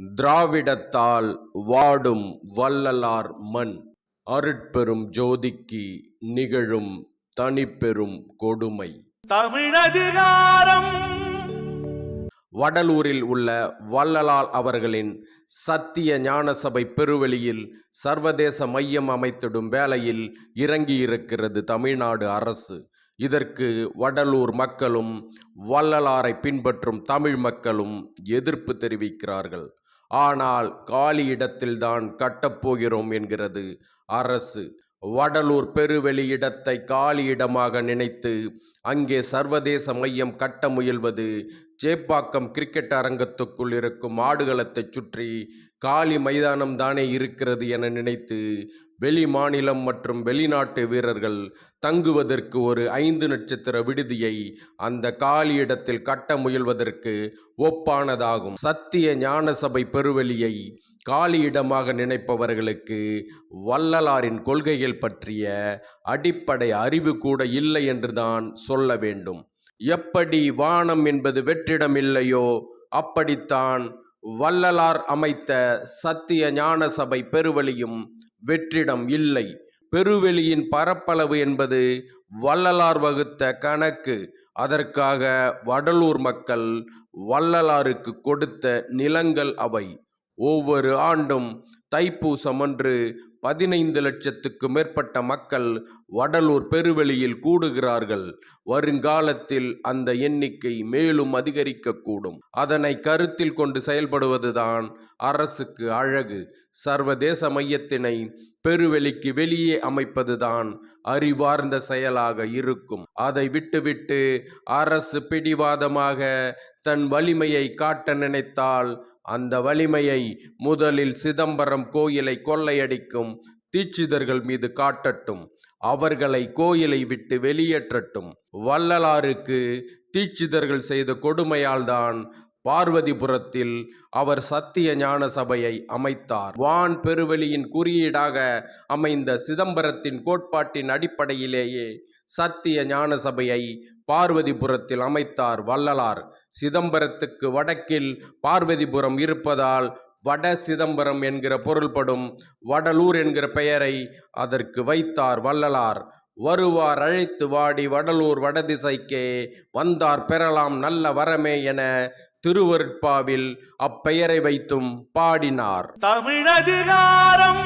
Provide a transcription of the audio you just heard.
திராவிடத்தால் வாடும் வள்ளலார் மண் அருட்பெரும் ஜோதிக்கு நிகழும் தனிப்பெரும் கொடுமை. தமிழதிகாரம். வடலூரில் உள்ள வள்ளலார் அவர்களின் சத்திய ஞானசபை பெருவெளியில் சர்வதேச மையம் அமைத்திடும் வேலையில் இறங்கியிருக்கிறது தமிழ்நாடு அரசு. இதற்கு வடலூர் மக்களும் வள்ளலாரை பின்பற்றும் தமிழ் மக்களும் எதிர்ப்பு தெரிவிக்கிறார்கள். ஆனால் காலி இடத்தில்தான் கட்டப்போகிறோம் என்கிறது அரசு. வடலூர் பெருவெளி இடத்தை காலி இடமாக நினைத்து அங்கே சர்வதேச மையம் கட்ட முயல்வது சேப்பாக்கம் கிரிக்கெட் அரங்கத்துக்குள் இருக்கும் ஆடுகளத்தைச் சுற்றி காலி மைதானம் தானே இருக்கிறது என நினைத்து வெளி மாநிலம் மற்றும் வெளிநாட்டு வீரர்கள் தங்குவதற்கு ஒரு ஐந்து நட்சத்திர விடுதியை அந்த காலி இடத்தில் கட்ட முயல்வதற்கு ஒப்பானதாகும். சத்திய ஞானசபை பெருவெளியை காலியிடமாக நினைப்பவர்களுக்கு வள்ளலாரின் கொள்கைகள் பற்றிய அடிப்படை அறிவு கூட இல்லை என்றுதான் சொல்ல வேண்டும். எப்படி வானம் என்பது வெற்றிடம் இல்லையோ? அப்படித்தான் வள்ளலார் அமைத்த சத்திய ஞான சபை பெருவெளியும் வெற்றிடம் இல்லை. பெருவெளியின் பரப்பளவு என்பது வள்ளலார் வகுத்த கணக்கு. அதற்காக வடலூர் மக்கள் வள்ளலாருக்கு கொடுத்த நிலங்கள் அவை. ஒவ்வொரு ஆண்டும் தைப்பூசம் அன்று பதினைந்து லட்சத்துக்கு மேற்பட்ட மக்கள் வடலூர் பெருவெளியில் கூடுகிறார்கள். வருங்காலத்தில் அந்த எண்ணிக்கை மேலும் அதிகரிக்கக்கூடும். அதனை கருத்தில் கொண்டு செயல்படுவதுதான் அரசுக்கு அழகு. சர்வதேச மையத்தினை பெருவெளிக்கு வெளியே அமைப்பதுதான் அறிவார்ந்த செயலாக இருக்கும். அதை விட்டுவிட்டு அரசு பிடிவாதமாக தன் வலிமையை காட்ட நினைத்தால் அந்த வலிமையை முதலில் சிதம்பரம் கோயிலை கொள்ளையடிக்கும் தீட்சிதர்கள் மீது காட்டட்டும். அவர்களை கோயிலை விட்டு வெளியேற்றட்டும். வள்ளலாருக்கு தீட்சிதர்கள் செய்த கொடுமையால்தான் பார்வதிபுரத்தில் அவர் சத்திய ஞான சபையை அமைத்தார். வான் பெருவெளியின் குறியீடாக அமைந்த சிதம்பரத்தின் கோட்பாட்டின் அடிப்படையிலேயே சத்திய ஞான சபையை பார்வதிபுரத்தில் அமைத்தார் வள்ளலார். சிதம்பரத்துக்கு வடக்கில் பார்வதிபுரம் இருப்பதால் வட சிதம்பரம் என்கிற பொருள்படும் வடலூர் என்கிற பெயரை அதற்கு வைத்தார் வள்ளலார். வருவார் அழைத்து வாடி வடலூர் வடதிசைக்கே வந்தார் பெறலாம் நல்ல வரமே என திருவருட்பாவில் அப்பெயரை வைத்தும் பாடினார். தமிழதிகாரம்